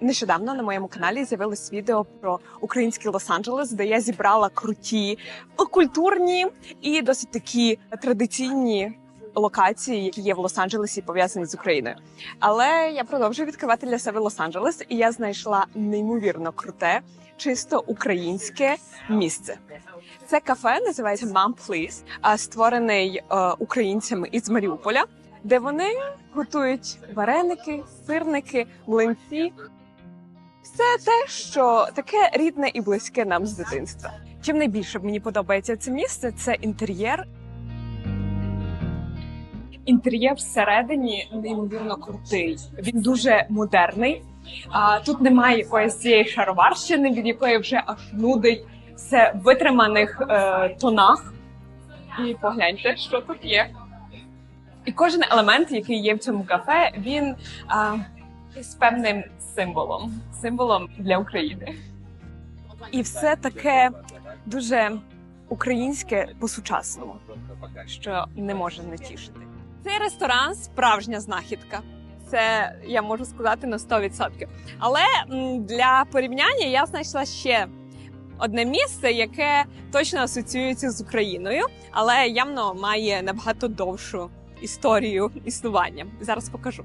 Нещодавно на моєму каналі з'явилось відео про український Лос-Анджелес, де я зібрала круті, культурні і досить такі традиційні локації, які є в Лос-Анджелесі, пов'язані з Україною. Але я продовжую відкривати для себе Лос-Анджелес, і я знайшла неймовірно круте, чисто українське місце. Це кафе називається Mom Please, створений е, українцями із Маріуполя, де вони готують вареники, сирники, млинці. Все те, що таке рідне і близьке нам з дитинства. Чим найбільше мені подобається це місце, це інтер'єр. Інтер'єр всередині неймовірно крутий. Він дуже модерний. А тут немає якоїсь цієї шароварщини, від якої вже аж нудить все в витриманих е, тонах. І погляньте, що тут є. І кожен елемент, який є в цьому кафе, він а, з певним символом, символом для України. І все таке дуже українське по-сучасному, що не може не тішити. Цей ресторан справжня знахідка. Це я можу сказати на 100%. Але для порівняння я знайшла ще одне місце, яке точно асоціюється з Україною, але явно має набагато довшу історію існування. Зараз покажу.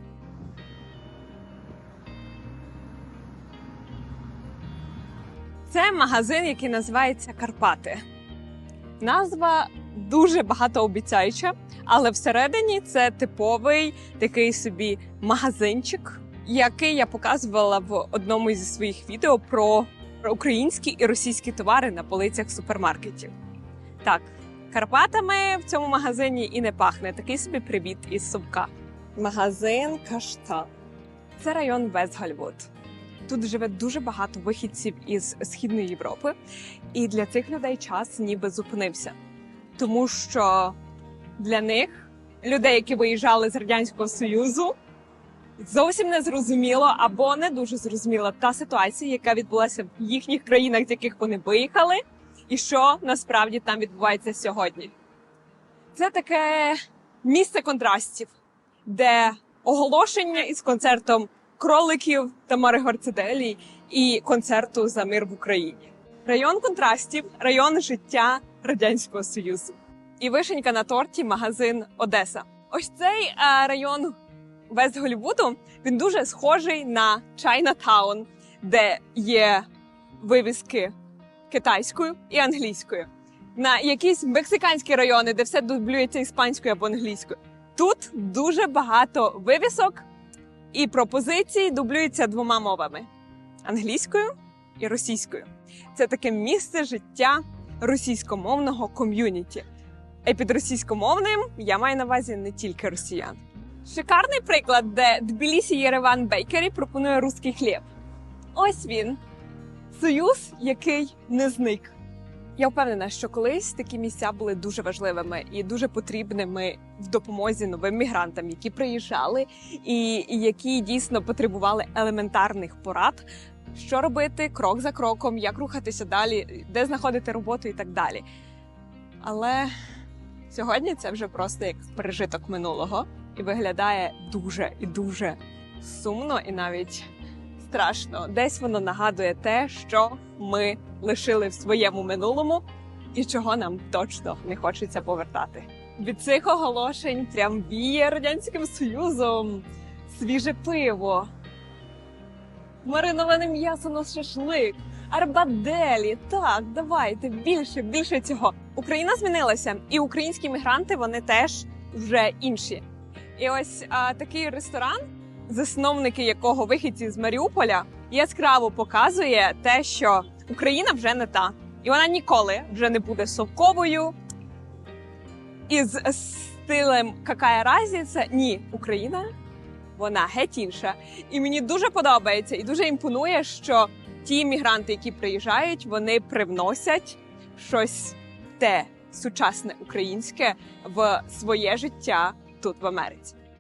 Це магазин, який називається Карпати. Назва дуже багатообіцяюча, але всередині це типовий такий собі магазинчик, який я показувала в одному зі своїх відео про, українські і російські товари на полицях супермаркетів. Так, Карпатами в цьому магазині і не пахне. Такий собі привіт із Собка. Магазин Каштан. Це район Вестгальвуд. Тут живе дуже багато вихідців із східної Європи, і для цих людей час ніби зупинився, тому що для них людей, які виїжджали з радянського союзу, зовсім не зрозуміло або не дуже зрозуміла та ситуація, яка відбулася в їхніх країнах, з яких вони виїхали, і що насправді там відбувається сьогодні. Це таке місце контрастів, де оголошення із концертом кроликів Тамари Горцеделі і концерту за мир в Україні. Район контрастів, район життя Радянського Союзу. І вишенька на торті магазин Одеса. Ось цей а, район Вест Голлівуду, він дуже схожий на Чайнатаун, де є вивіски китайською і англійською. На якісь мексиканські райони, де все дублюється іспанською або англійською. Тут дуже багато вивісок і пропозицій дублюються двома мовами: англійською і російською. Це таке місце життя російськомовного ком'юніті. І під російськомовним я маю на увазі не тільки росіян. Шикарний приклад, де Тбілісі Єреван Бейкері пропонує русський хліб. Ось він союз, який не зник. Я впевнена, що колись такі місця були дуже важливими і дуже потрібними в допомозі новим мігрантам, які приїжджали, і які дійсно потребували елементарних порад, що робити крок за кроком, як рухатися далі, де знаходити роботу і так далі. Але сьогодні це вже просто як пережиток минулого і виглядає дуже і дуже сумно і навіть страшно. Десь воно нагадує те, що ми лишили в своєму минулому, і чого нам точно не хочеться повертати. Від цих оголошень прям віє радянським союзом, свіже пиво, мариноване м'ясо на шашлик, арбаделі. Так, давайте більше, більше цього. Україна змінилася, і українські мігранти вони теж вже інші. І ось а, такий ресторан засновники якого вихідці з Маріуполя яскраво показує те, що Україна вже не та, і вона ніколи вже не буде совковою. Із стилем «какая разниця» ні, Україна вона геть інша. І мені дуже подобається і дуже імпонує, що ті мігранти, які приїжджають, вони привносять щось те сучасне українське в своє життя тут в Америці.